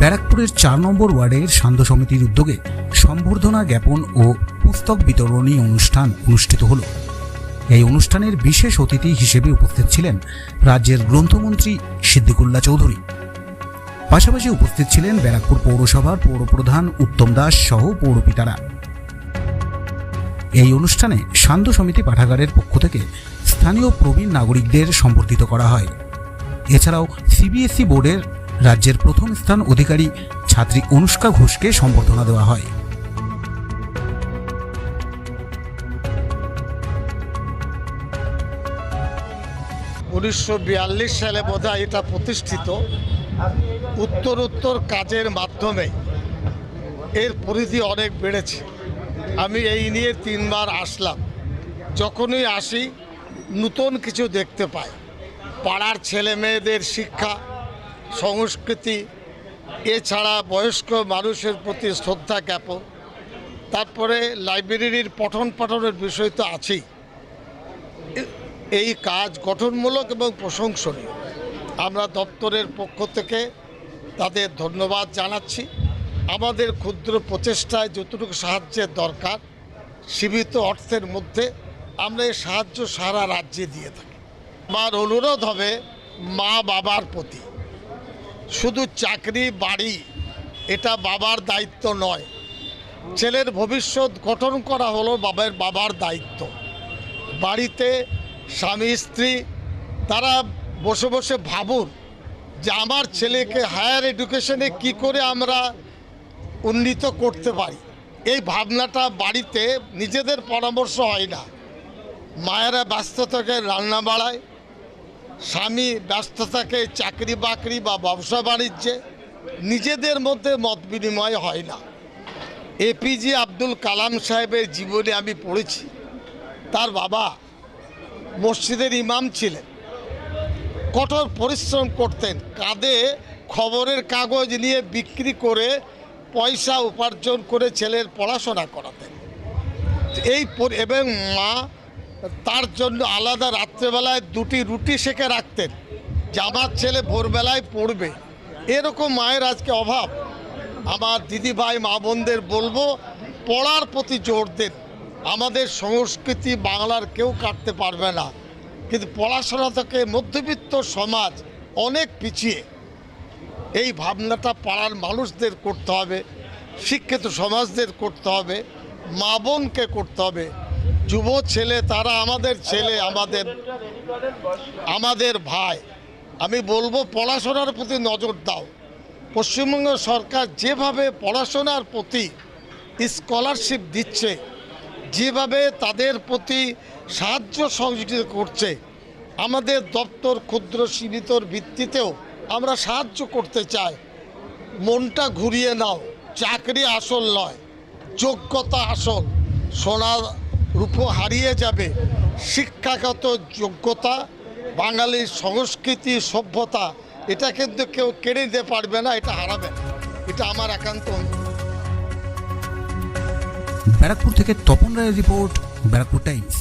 ব্যারাকপুরের চার নম্বর ওয়ার্ডের সান্ধ্য সমিতির উদ্যোগে সম্বর্ধনা জ্ঞাপন ও পুস্তক বিতরণী অনুষ্ঠান অনুষ্ঠিত হল। এই অনুষ্ঠানের বিশেষ অতিথি হিসেবে উপস্থিত ছিলেন রাজ্যের গ্রন্থমন্ত্রী সিদ্দিকুল্লা চৌধুরী। পাশাপাশি উপস্থিত ছিলেন ব্যারাকপুর পৌরসভার পৌরপ্রধান উত্তম দাস সহ পৌরপিতারা। এই অনুষ্ঠানে সান্ধ্য সমিতি পাঠাগারের পক্ষ থেকে স্থানীয় প্রবীণ নাগরিকদের সম্বর্ধিত করা হয়। এছাড়াও সিবিএসই বোর্ডের রাজ্যের প্রথম স্থান অধিকারী ছাত্রী অনুষ্কা ঘোষকে সম্বর্ধনা দেওয়া হয়। উনিশশো বিয়াল্লিশ সালে বোধহয় এটা প্রতিষ্ঠিত। উত্তর উত্তর কাজের মাধ্যমে এর পরিধি অনেক বেড়েছে। আমি এই নিয়ে তিনবার আসলাম। যখনই আসি, নতুন কিছু দেখতে পাই। পাড়ার ছেলে মেয়েদের শিক্ষা সংস্কৃতি, এছাড়া বয়স্ক মানুষের প্রতি শ্রদ্ধা জ্ঞাপন। তারপরে লাইব্রেরির পঠন পাঠনের বিষয় তো আছেই। এই কাজ গঠনমূলক এবং প্রশংসনীয়। আমরা দপ্তরের পক্ষ থেকে তাদের ধন্যবাদ জানাচ্ছি। আমাদের ক্ষুদ্র প্রচেষ্টায় যতটুকু সাহায্যের দরকার, সীমিত অর্থের মধ্যে আমরা এই সাহায্য সারা রাজ্যে দিয়ে থাকি। আমার অনুরোধ হবে মা বাবার প্রতি। শুধু চাকরি, বাড়ি, এটা বাবার দায়িত্ব নয়। ছেলের ভবিষ্যৎ গঠন করা হলো বাবার বাবার দায়িত্ব। বাড়িতে স্বামী, স্ত্রী, তারা বসে বসে ভাবুন যে আমার ছেলেকে হায়ার এডুকেশনে কি করে আমরা উন্নীত করতে পারি। এই ভাবনাটা বাড়িতে নিজেদের পরামর্শ হয় না। মায়েরা ব্যস্ত থাকে, রান্না বাড়ায় স্বামী ব্যস্ত থাকে চাকরি বাকরি বা ব্যবসা বাণিজ্যে নিজেদের মধ্যে মত বিনিময় হয় না। এপিজে আব্দুল কালাম সাহেবের জীবনে আমি পড়েছি। তার বাবা মসজিদের ইমাম ছিলেন। কঠোর পরিশ্রম করতেন। কাঁধে খবরের কাগজ নিয়ে বিক্রি করে পয়সা উপার্জন করে ছেলের পড়াশোনা করাতেন। এই এবং মা তার জন্য আলাদা রাত্রেবেলায় দুটি রুটি সেকে রাখতেন। যে আমার ছেলে ভোরবেলায় পড়বে। এরকম মায়ের আজকে অভাব। আমার দিদি ভাই, মা বোনদের বলব, পড়ার প্রতি জোর দেন। আমাদের সংস্কৃতি বাংলার কেউ কাটতে পারবে না। কিন্তু পড়াশোনা থেকে মধ্যবিত্ত সমাজ অনেক পিছিয়ে। এই ভাবনাটা পাড়ার মানুষদের করতে হবে, শিক্ষিত সমাজদের করতে হবে, মা বোনকে করতে হবে। যুব ছেলে, তারা আমাদের ছেলে, আমাদের আমাদের ভাই। আমি বলব, পড়াশোনার প্রতি নজর দাও। পশ্চিমবঙ্গ সরকার যেভাবে পড়াশোনার প্রতি স্কলারশিপ দিচ্ছে, যেভাবে তাদের প্রতি সাহায্য সহযোগিতা করছে, আমাদের দপ্তর ক্ষুদ্র সীমিতর ভিত্তিতেও আমরা সাহায্য করতে চাই। মনটা ঘুরিয়ে নাও, চাকরি আসল নয়, যোগ্যতা আসল। সোনা রূপ হারিয়ে যাবে। শিক্ষাগত যোগ্যতা বাঙালির সংস্কৃতি সভ্যতা, এটা কিন্তু কেউ কেড়ে দিতে পারবে না, এটা হারাবে এটা আমার একান্ত। ব্যারাকপুর থেকে তপন রায়ের রিপোর্ট, ব্যারাকপুর টাইমস।